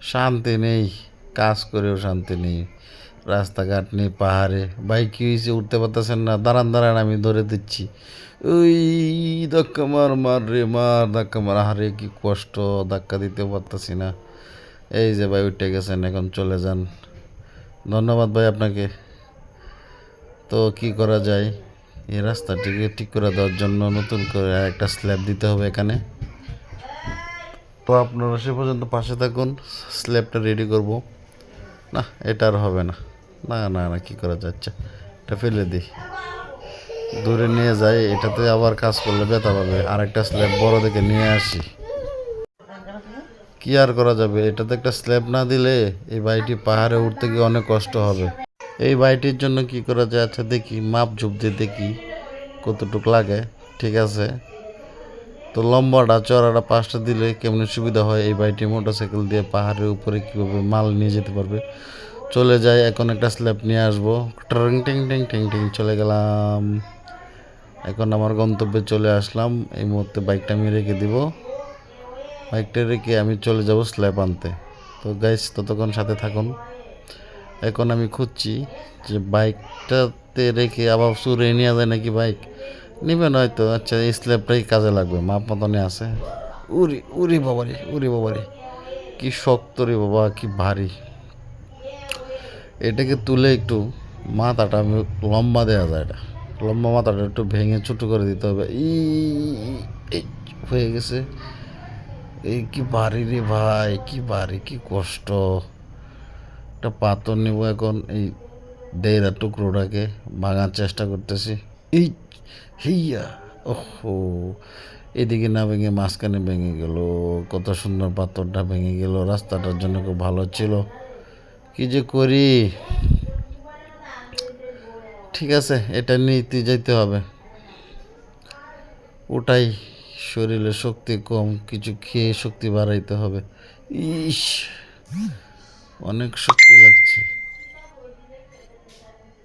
শান্তি নেই, কাজ করেও শান্তি নেই। রাস্তাঘাট নেই, পাহাড়ে। বাইক কি হয়েছে? উঠতে পারতেছেন না। দাঁড়ান দাঁড়ান, আমি ধরে দিচ্ছি। ওই ধাক্কা মার মার রে, মার ধাক্কা মার। আরে কি কষ্ট, ধাক্কা দিতে পারতেছি না। এই যে ভাই, উঠে গেছেন, এখন চলে যান। ধন্যবাদ ভাই আপনাকে। তো কি করা যায়? এই রাস্তাটিকে ঠিক করে দেওয়ার জন্য নতুন করে একটা স্ল্যাব দিতে হবে এখানে। তো আপনারা সে পর্যন্ত পাশে থাকুন, স্ল্যাবটা রেডি করব। না, এটা আর হবে না। না না না, কী করা যাচ্ছে? এটা ফেলে দিই। দূরে নিয়ে যাই, এটাতে আবার কাজ করলে ব্যথা পাবে। আর একটা স্ল্যাব বড় দেখে নিয়ে আসি। কি আর করা যাবে? এটাতে একটা স্ল্যাব না দিলে এই বাড়িটি পাহাড়ে উঠতে গিয়ে অনেক কষ্ট হবে। এই বাড়িটির জন্য কি করা যায় আচ্ছা দেখি, মাপ ঝুপ দিয়ে দেখি কতটুক লাগে। ঠিক আছে। তো লম্বাটা চড়াটা পাঁচটা দিলে কেমন সুবিধা হয়? এই বাড়িটি মোটরসাইকেল দিয়ে পাহাড়ের উপরে কীভাবে মাল নিয়ে যেতে পারবে? চলে যায় এখন একটা স্ল্যাব নিয়ে আসব। ট্রিং টিং টিং টিং টিং চলে গেলাম। এখন আমার গন্তব্যে চলে আসলাম। এই মুহূর্তে বাইকটা আমি রেখে দিব। বাইকটা রেখে আমি চলে যাব স্ল্যাব আনতে। তো গাইস ততক্ষণ সাথে থাকুন। এখন আমি খুঁজছি যে বাইকটাতে রেখে আবার সুরে নিয়ে যায় নাকি বাইক? নেবেন হয়তো আচ্ছা এই স্ল্যাবটাই কাজে লাগবে মাপ মতনে আছে। উরি উরি বাবারি উরি বাবারি। কি শক্ত রে বাবা কি ভারী। এটাকে তুলে একটু মাথাটা আমি লম্বা দেওয়া যায় এটা। লম্বা মাথাটা একটু ভেঙে ছোটো করে দিতে হবে। ই এই হয়ে গেছে। এই কি ভারী রে ভাই কি ভারী কি কষ্ট। একটা পাথর নেব এখন এই দেড়া টুকরোটাকে ভাঙার চেষ্টা করতেছি। এই হিয়া ওহো, এদিকে না ভেঙে মাঝখানে ভেঙে গেল, কত সুন্দর পাথরটা ভেঙে গেল, রাস্তাটার জন্য খুব ভালো ছিল। কি যে করি? ঠিক আছে, এটা নিতে যেতে হবে। ওটাই শরীরে শক্তি কম, কিছু খেয়ে শক্তি বাড়াইতে হবে। ইস, অনেক শক্তি লাগছে।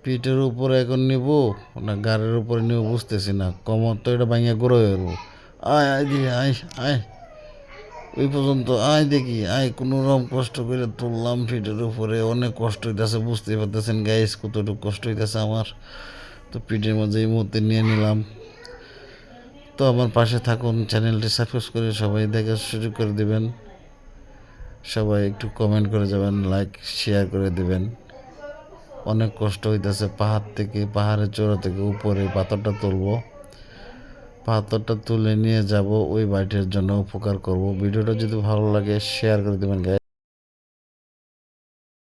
পিঠের উপরে এখন নিব, না গাড়ির উপরে নিব বুঝতেছি না। কমর তো এটা ভাঙিয়া গড়ে হইব আয় আয় দিয়ে আয় আয়। ওই পর্যন্ত আয় দেখি, আয়। কোনো রকম কষ্ট করে তুললাম পিঠের উপরে। অনেক কষ্ট হইতেছে, বুঝতেই পারতেছেন গাইস কতটুকু কষ্ট হইতেছে আমার। তো পিঠের মধ্যে এই মুহূর্তে নিয়ে নিলাম। তো আমার পাশে থাকুন চ্যানেলটি সাবস্ক্রাইব করে সবাই দেখা শুরু করে দিবেন। সবাই একটু কমেন্ট করে যাবেন লাইক শেয়ার করে দিবেন। অনেক কষ্ট হইতেছে, পাহাড় থেকে, পাহাড়ের চূড়া থেকে উপরে পাথরটা তুলবো। পাথরটা তুলে নিয়ে যাব, ওই বাড়িটির জন্য উপকার করব। ভিডিওটা যদি ভালো লাগে শেয়ার করে দেবেন